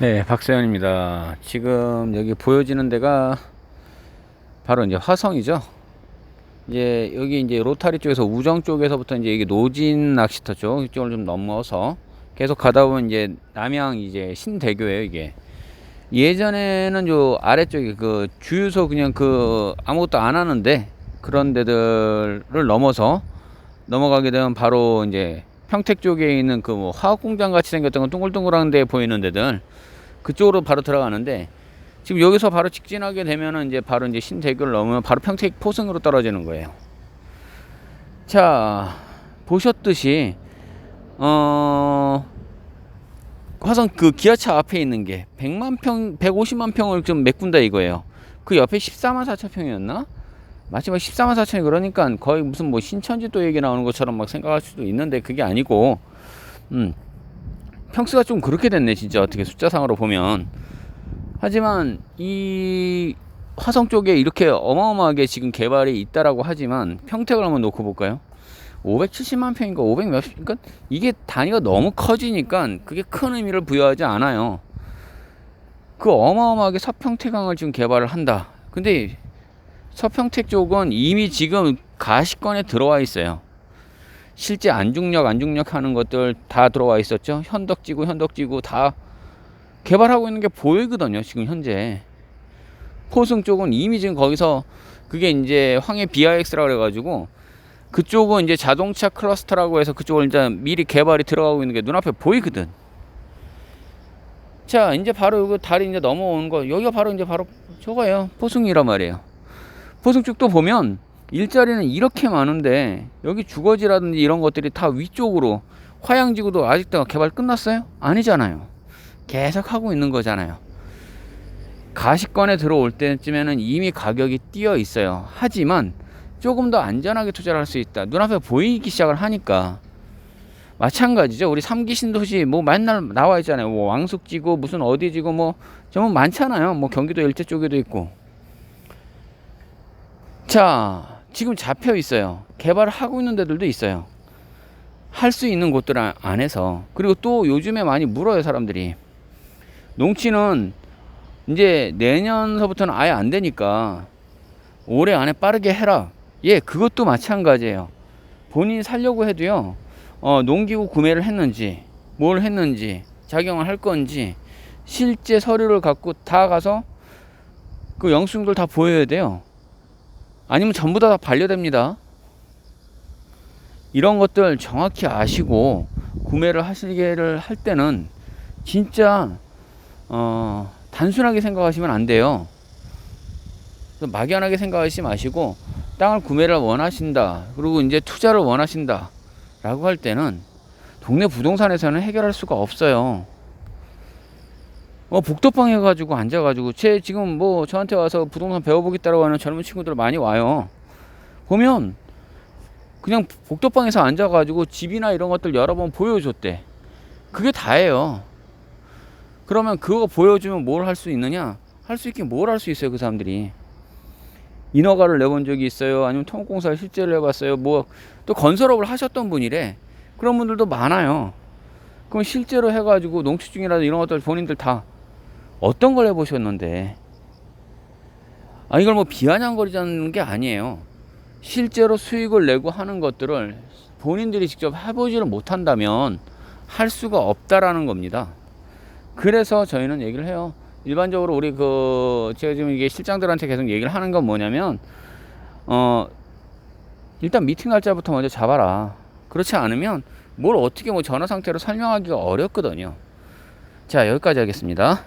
네, 박세현입니다. 지금 여기 보여지는 데가 바로 이제 화성이죠. 이제 여기 이제 로타리 쪽에서 우정 쪽에서부터 이제 이게 노진 낚시터 쪽 이쪽을 좀 넘어서 계속 가다 보면 이제 남양 이제 신대교예요 이게. 예전에는 요 아래쪽에 그 주유소 그냥 그 아무것도 안 하는데 그런 데들을 넘어서 넘어가게 되면 바로 이제 평택 쪽에 있는 그 뭐 화학 공장 같이 생겼던 건 동글동글한 데 보이는 데들 그쪽으로 바로 들어가는데 지금 여기서 바로 직진하게 되면은 이제 바로 이제 신대교를 넘으면 바로 평택 포승으로 떨어지는 거예요. 자 보셨듯이 어 화성 그 기아차 앞에 있는 게 100만 평, 150만 평을 좀 메꾼다 이거예요. 그 옆에 14만 4천 평이었나? 마지막 14만 4천이 그러니까 거의 무슨 뭐 신천지 또 얘기 나오는 것처럼 막 생각할 수도 있는데 그게 아니고 음 평수가 좀 그렇게 됐네 진짜 어떻게 숫자상으로 보면 하지만 이 화성 쪽에 이렇게 어마어마하게 지금 개발이 있다라고 하지만 평택을 한번 놓고 볼까요? 570만 평인가 500 몇십 그러니까 이게 단위가 너무 커지니까 그게 큰 의미를 부여하지 않아요. 그 어마어마하게 서평택강을 지금 개발을 한다. 근데 서평택 쪽은 이미 지금 가시권에 들어와 있어요. 실제 안중력 안중력 하는 것들 다 들어와 있었죠. 현덕지구 현덕지구 다 개발하고 있는 게 보이거든요. 지금 현재 포승 쪽은 이미 지금 거기서 그게 이제 황해 BIX라 그래가지고 그쪽은 이제 자동차 클러스터라고 해서 그쪽을 이제 미리 개발이 들어가고 있는 게 눈앞에 보이거든. 자 이제 바로 이거 다리 이제 넘어오는 거 여기가 바로 이제 바로 저거예요 포승이란 말이에요. 포승 쪽도 보면 일자리는 이렇게 많은데 여기 주거지라든지 이런 것들이 다 위쪽으로 화양지구도 아직도 개발 끝났어요? 아니잖아요. 계속 하고 있는 거잖아요. 가시권에 들어올 때쯤에는 이미 가격이 뛰어 있어요. 하지만 조금 더 안전하게 투자를 할 수 있다. 눈앞에 보이기 시작을 하니까 마찬가지죠. 우리 삼기 신도시 뭐 맨날 나와 있잖아요. 뭐 왕숙지구 무슨 어디지구 뭐 정말 많잖아요. 뭐 경기도 일제 쪽에도 있고. 자, 지금 잡혀 있어요. 개발을 하고 있는 데들도 있어요. 할 수 있는 곳들 안- 안에서. 그리고 또 요즘에 많이 물어요, 사람들이. 농지는 이제 내년서부터는 아예 안 되니까 올해 안에 빠르게 해라. 예, 그것도 마찬가지예요. 본인이 살려고 해도요, 어, 농기구 구매를 했는지, 뭘 했는지, 작용을 할 건지, 실제 서류를 갖고 다 가서 그 영수증들 다 보여야 돼요. 아니면 전부 다 반려됩니다. 이런 것들 정확히 아시고 구매를 하시기를 할 때는 진짜 어, 단순하게 생각하시면 안 돼요. 막연하게 생각하지 마시고 땅을 구매를 원하신다. 그리고 이제 투자를 원하신다. 라고 할 때는 동네 부동산에서는 해결할 수가 없어요. 어, 복도방에 가지고 앉아가지고 제 지금 뭐 저한테 와서 부동산 배워보겠다고 하는 젊은 친구들 많이 와요. 보면 그냥 복도방에서 앉아가지고 집이나 이런 것들 여러 번 보여줬대. 그게 다예요. 그러면 그거 보여주면 뭘 할 수 있느냐? 할 수 있긴 뭘 할 수 있어요, 그 사람들이. 인허가를 내본 적이 있어요. 아니면 통공사를 실제로 해봤어요. 뭐 또 건설업을 하셨던 분이래. 그런 분들도 많아요. 그럼 실제로 해가지고 농축중이라든 이런 것들 본인들 다 어떤 걸 해보셨는데 아 이걸 뭐 비아냥거리자는 게 아니에요. 실제로 수익을 내고 하는 것들을 본인들이 직접 해보지를 못한다면 할 수가 없다라는 겁니다. 그래서 저희는 얘기를 해요. 일반적으로 우리 그 제가 지금 이게 실장들한테 계속 얘기를 하는 건 뭐냐면 어 일단 미팅 날짜부터 먼저 잡아라. 그렇지 않으면 뭘 어떻게 뭐 전화 상태로 설명하기가 어렵거든요. 자 여기까지 하겠습니다.